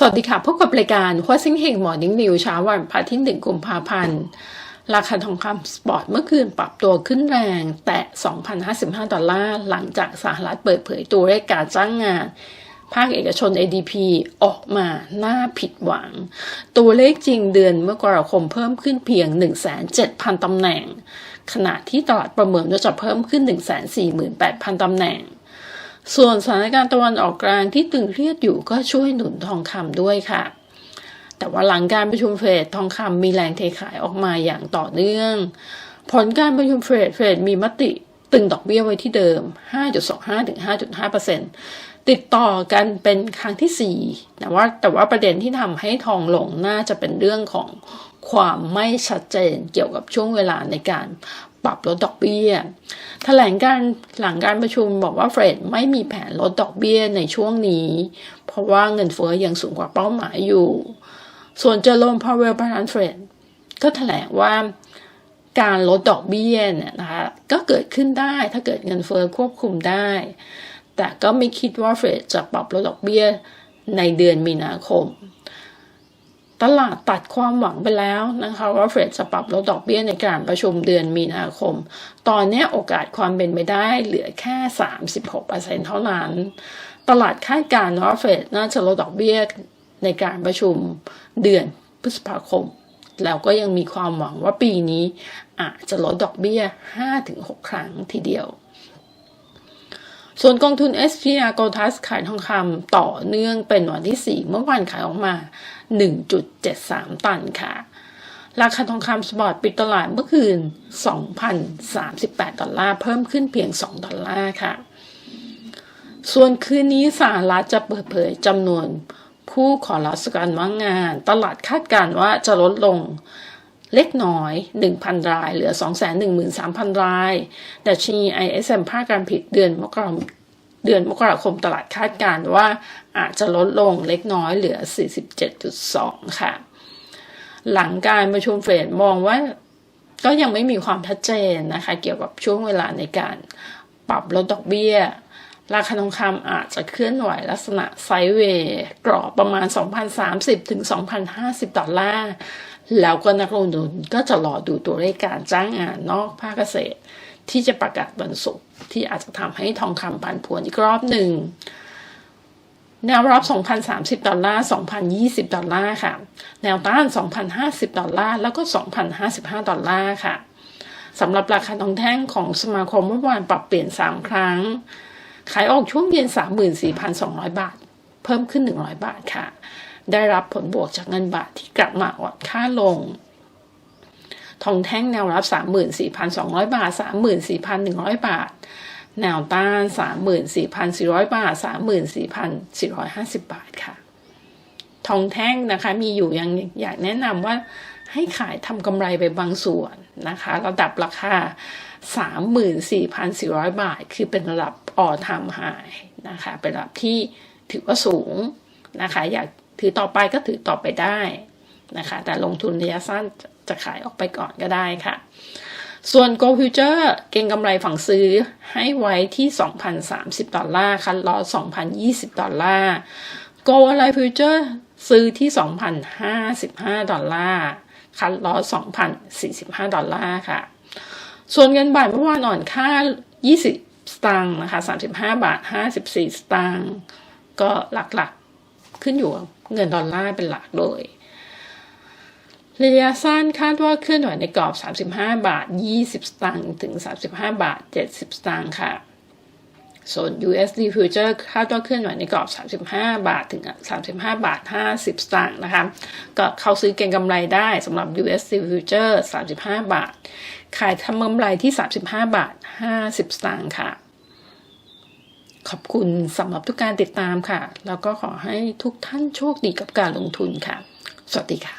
สวัสดีค่ะ พบกับรายการหัวซิงเฮงหมอนิ่งนิวเช้าวันพระที่หนึ่งกุมภาพันธ์ ราคาทองคำสปอร์ตเมื่อคืนปรับตัวขึ้นแรง แตะ 2,055 ดอลลาร์ หลังจากสหรัฐเปิดเผยตัวเลขการจ้างงาน ภาคเอกชน ADP ออกมาน่าผิดหวัง ตัวเลขจริงเดือนเมื่อกราคมเพิ่มขึ้นเพียง 1,700,000ตำแหน่ง ขณะที่ตลาดประเมินว่าจะเพิ่มขึ้น 148,000 ตำแหน่ง ส่วนสถานการณ์ตะวันออกกลางที่ตึงเครียดอยู่ก็ช่วยหนุนทองคำด้วยค่ะ แต่ว่าหลังการประชุมเฟดทองคำมีแรงเทขายออกมาอย่างต่อเนื่อง ผลการประชุมเฟดเฟดมีมติตึงดอกเบี้ยไว้ที่เดิม 5.25ถึง5.5%ติดต่อกันเป็นครั้งที่4แต่ว่าแต่ว่าประเด็นที่ทำให้ทองลงน่าจะเป็นเรื่องของ ความไม่ชัดเจนเกี่ยวกับช่วงเวลาในการปรับลดดอกเบี้ย แถลงการหลังการประชุมบอกว่าเฟดไม่มีแผนลดดอกเบี้ยในช่วงนี้ เพราะว่าเงินเฟ้อยังสูงกว่าเป้าหมายอยู่ ส่วนเจอโรมพาวเวลประธานเฟดก็แถลงว่าการลดดอกเบี้ยเนี่ยนะคะก็เกิดขึ้นได้ถ้าเกิดเงินเฟ้อควบคุมได้ แต่ก็ไม่คิดว่าเฟดจะปรับลดดอกเบี้ยในเดือนมีนาคม ตลาดตัดความหวังไปแล้วนะคะว่าเฟดจะปรับลดดอกเบี้ยในการประชุมเดือนมีนาคม ตอนนี้โอกาสความเป็นไปได้เหลือแค่ 36%เท่านั้น ตลาดคาดการณ์ว่าเฟดน่าจะลดดอกเบี้ยในการประชุมเดือนพฤษภาคม แล้วก็ยังมีความหวังว่าปีนี้อาจจะลดดอกเบี้ย 5-6 ครั้งทีเดียว ส่วนกองทุน SPR g o l d a s ขายทองคำต่อเนื่องเป็นวันที่ 4 เมื่อวานขายออกมา 1.73 ตันค่ะ ราคาทองคำสปอร์ตปิดตลาดเมื่อคืน 2,038 ดอลลาร์ เพิ่มขึ้นเพียง 2 ดอลลาร์ค่ะ ส่วนคืนนี้สหรัฐจะเปิดเผยจำนวนผู้ขอรับสการว่างงาน ตลาดคาดการณ์ว่าจะลดลง เล็กน้อย 1,000 ราย เหลือ 213,000 รายแต่ชี ISM ภาคการผลิตเดือนมกราคมเดือนมกราคมตลาดคาดการณ์ว่าอาจจะลดลงเล็กน้อยเหลือ 47.2 ค่ะ หลังการประชุมเฟดมองว่าก็ยังไม่มีความชัดเจนนะคะ เกี่ยวกับช่วงเวลาในการปรับลดดอกเบี้ย ราคาทองคำอาจจะเคลื่อนไหวลักษณะไซด์เวย์กรอบประมาณ 2,030 ถึง 2,050 ดอลลาร์ แล้วก็นักลงทุนก็จะรอดูตัวเลขการจ้างงานนอกภาคเกษตร ที่จะประกาศวันศุกร์ที่อาจจะทำให้ทองคำผันผวนอีกรอบหนึ่งแนวรับ 2,030 ดอลลาร์ 2,020 ดอลลาร์ค่ะ แนวต้าน 2,050 ดอลลาร์ แล้วก็ 2,055 ดอลลาร์ค่ะ สำหรับราคาทองแท่งของสมาคมเมื่อวานปรับเปลี่ยน 3 ครั้ง ขายออกช่วงเย็น 34,200 บาท เพิ่มขึ้น 100 บาทค่ะ ได้รับผลบวกจากเงินบาทที่กลับมาอ่อนค่าลง ทองแท่งแนวรับ 34,200 บาท 34,100 บาท แนวต้าน 34,400 บาท 34,450 บาทค่ะ ทองแท่งนะคะมีอยู่ยังอยากแนะนำว่า ให้ขายทำกำไรไปบางส่วนนะคะระดับราคา 34,400 บาท คือเป็นระดับออทามไฮนะคะเป็นระดับที่ถือว่าสูงนะคะอยากถือต่อไปก็ถือต่อไปได้นะคะแต่ลงทุนระยะสั้นจะขายออกไปก่อนก็ได้ค่ะ ส่วน Go Future เก็งกำไรฝั่งซื้อให้ไว้ที่ 2,030 ดอลลาร์คันลอ2,020 ดอลลาร์ Go Align Future ซื้อที่ 2,055 ดอลลาร์ คันลอส2,045 ดอลลาร์ค่ะ ส่วนเงินบาทเมื่อวานอ่อนค่า 20 สตางค์นะคะ35 บาท 54 สตางค์ก็หลักๆขึ้นอยู่เงินดอลลาร์เป็นหลักโดยระยะสั้นคาดว่าเคลื่อนไหวในกรอบ 35 บาท 20 สตางค์ถึง 35 บาท 70 สตางค์ค่ะ ส่วน USD Future คาดว่าเคลื่อนไหวในกรอบ 35 บาทถึง 35 บาท 50 สตางค์นะคะ ก็เข้าซื้อเก็งกำไรได้สำหรับ USD Future 35 บาท ขายทำกำไรที่ 35 บาท 50 สตางค์ค่ะ ขอบคุณสำหรับทุกการติดตามค่ะ แล้วก็ขอให้ทุกท่านโชคดีกับการลงทุนค่ะ สวัสดีค่ะ